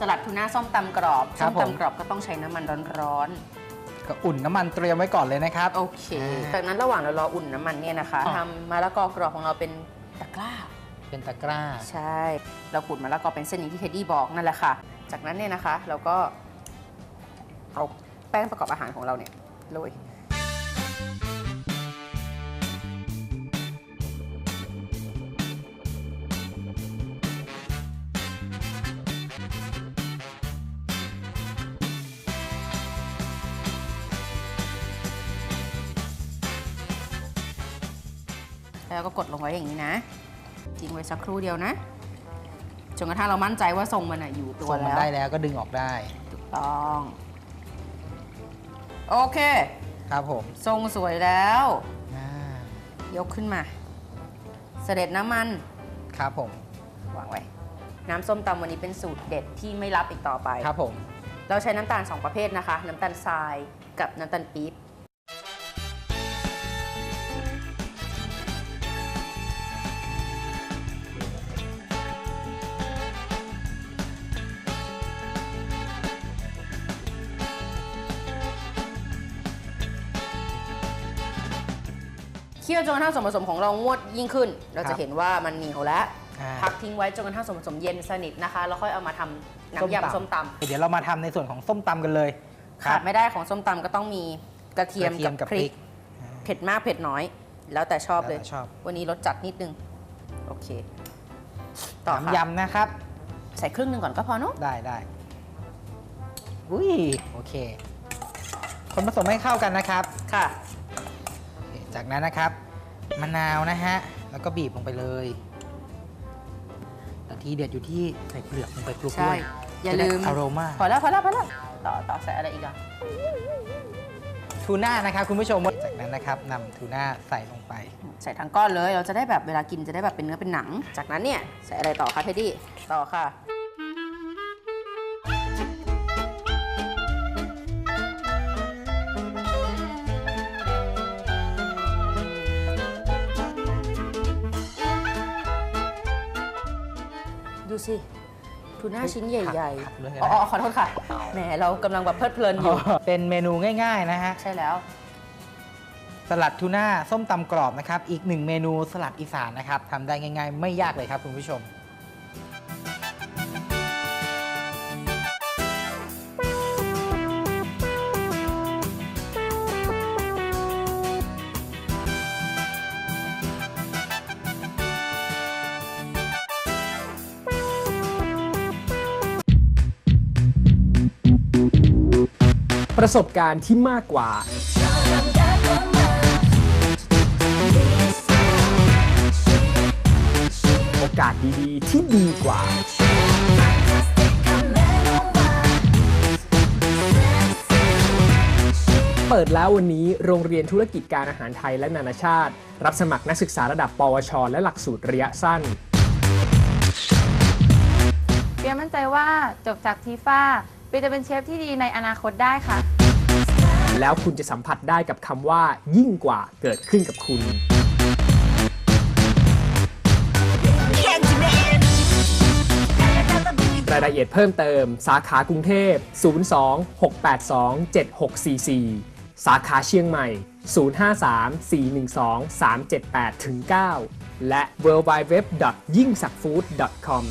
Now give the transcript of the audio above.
สลัดทูน่าส้มตำกรอบ ครัส้บมผม ตำกรอบก็ต้องใช้น้ำมันร้อนก็อุ่นน้ำมันเตรียมไว้ก่อนเลยนะครับ ๆ โอเค อ่าจากนั้นระหว่างเรารออุ่นน้ำมันเนี่ยนะคะอ๋อทำมะละกอกรอบของเราเป็นตะกร้า เป็นตะกร้า ใช่ เราขูดมะละกอเป็นเส้นอย่างที่เทดดี้บอกนั่นแหละค่ะ จากนั้นเนี่ยนะคะ เราก็เอาแป้งประกอบอาหารของเราเนี่ยโรย แล้วก็กดลงไว้อย่างนี้นะทิ้งไว้สักครู่เดียวนะจนกระทั่งเรามั่นใจว่าทรงมันอะอยู่ตัวส่งมันแล้วได้แล้วก็ดึงออกได้ถูกต้องโอเค ครับผมทรงสวยแล้ว อ่ายกขึ้นมา เสด็จน้ำมัน ครับผมวางไว้ น้ำส้มตำวันนี้เป็นสูตรเด็ดที่ไม่รับอีกต่อไป ครับผม เราใช้น้ำตาล 2 ประเภทนะคะ น้ำตาลทรายกับน้ำตาลปี๊บ เคี่ยวจนกระทั่งส่วนผสมของเรางวดยิ่งขึ้น เราครัจะบเห็นว่ามันเหนียวแล้วอ่าพักทิ้งไว้จนกระทั่งส่วนผสมเย็นสนิทนะคะแล้วค่อยเอามาทำน้ำยำส้มตำเดี๋ยวเรามาทำในส่วนของส้มตำกันเลยคขารัดไม่ได้ของส้มตำก็ต้องมีกระเทียมกระเทียกับมกับพริพริกกเผ็ดมากเผ็ดน้อย แล้วแต่ชอบเลยแล้วแต่ชอบวันนี้รสจัดนิดนึงโอเค ต่อค่ะน้ำยำนะครับ ใส่ครึ่งหนึ่งก่อนก็พอเนอะได้ได้อุ้ยโอเค คนผสมให้เข้ากันนะครับค่ะโอเค จากนั้นนะครับมะนาวนะฮะ แล้วก็บีบลงไปเลย แต่ทีเด็ดอยู่ที่ใส่เปลือกลงไปคลุกใช่ด้วยอย่าลืมอโรมาพอแล้วพอแล้วพอแล้วต่อต่อใส่อะไรอีกอะ ทูน่านะครับคุณผู้ชม จากนั้นนะครับนำทูน่าใส่ลงไป ใส่ทั้งก้อนเลย เราจะได้แบบเวลากินจะได้แบบเป็นเนื้อเป็นหนัง จากนั้นเนี่ย ใส่อะไรต่อคะเทดดี้ ต่อค่ะ สิทูน่าชิ้นใหญ่ผักด้วยๆนะอ๋ออ๋อขอโทษค่ะ แหมเรากำลังแบบเพลิดเพลินอยู่ เป็นเมนูง่ายๆนะฮะ ใช่แล้ว สลัดทูน่าส้มตำกรอบนะครับ อีกหนึ่งเมนูสลัดอีสานนะครับทำได้ง่ายๆ ไม่ยากเลยครับคุณผู้ชม ประสบการณ์ที่มากกว่า โอกาสดีๆ ที่ดีกว่า เปิดแล้ววันนี้โรงเรียนธุรกิจการอาหารไทยและนานาชาติ รับสมัครนักศึกษาระดับ ปวช และหลักสูตรระยะสั้นเปียมั่นใจว่าจบจากทีฟ้า ปีจะเป็นเชฟที่ดีในอนาคตได้ค่ะ แล้วคุณจะสัมผัสได้กับคำว่า ยิ่งกว่าเกิดขึ้นกับคุณ รายละเอียดเพิ่มเติม สาขากรุงเทพ 02-682-7644 สาขาเชียงใหม่ 053-412-378-9 และ w w w y i n g s a k f o o d c o m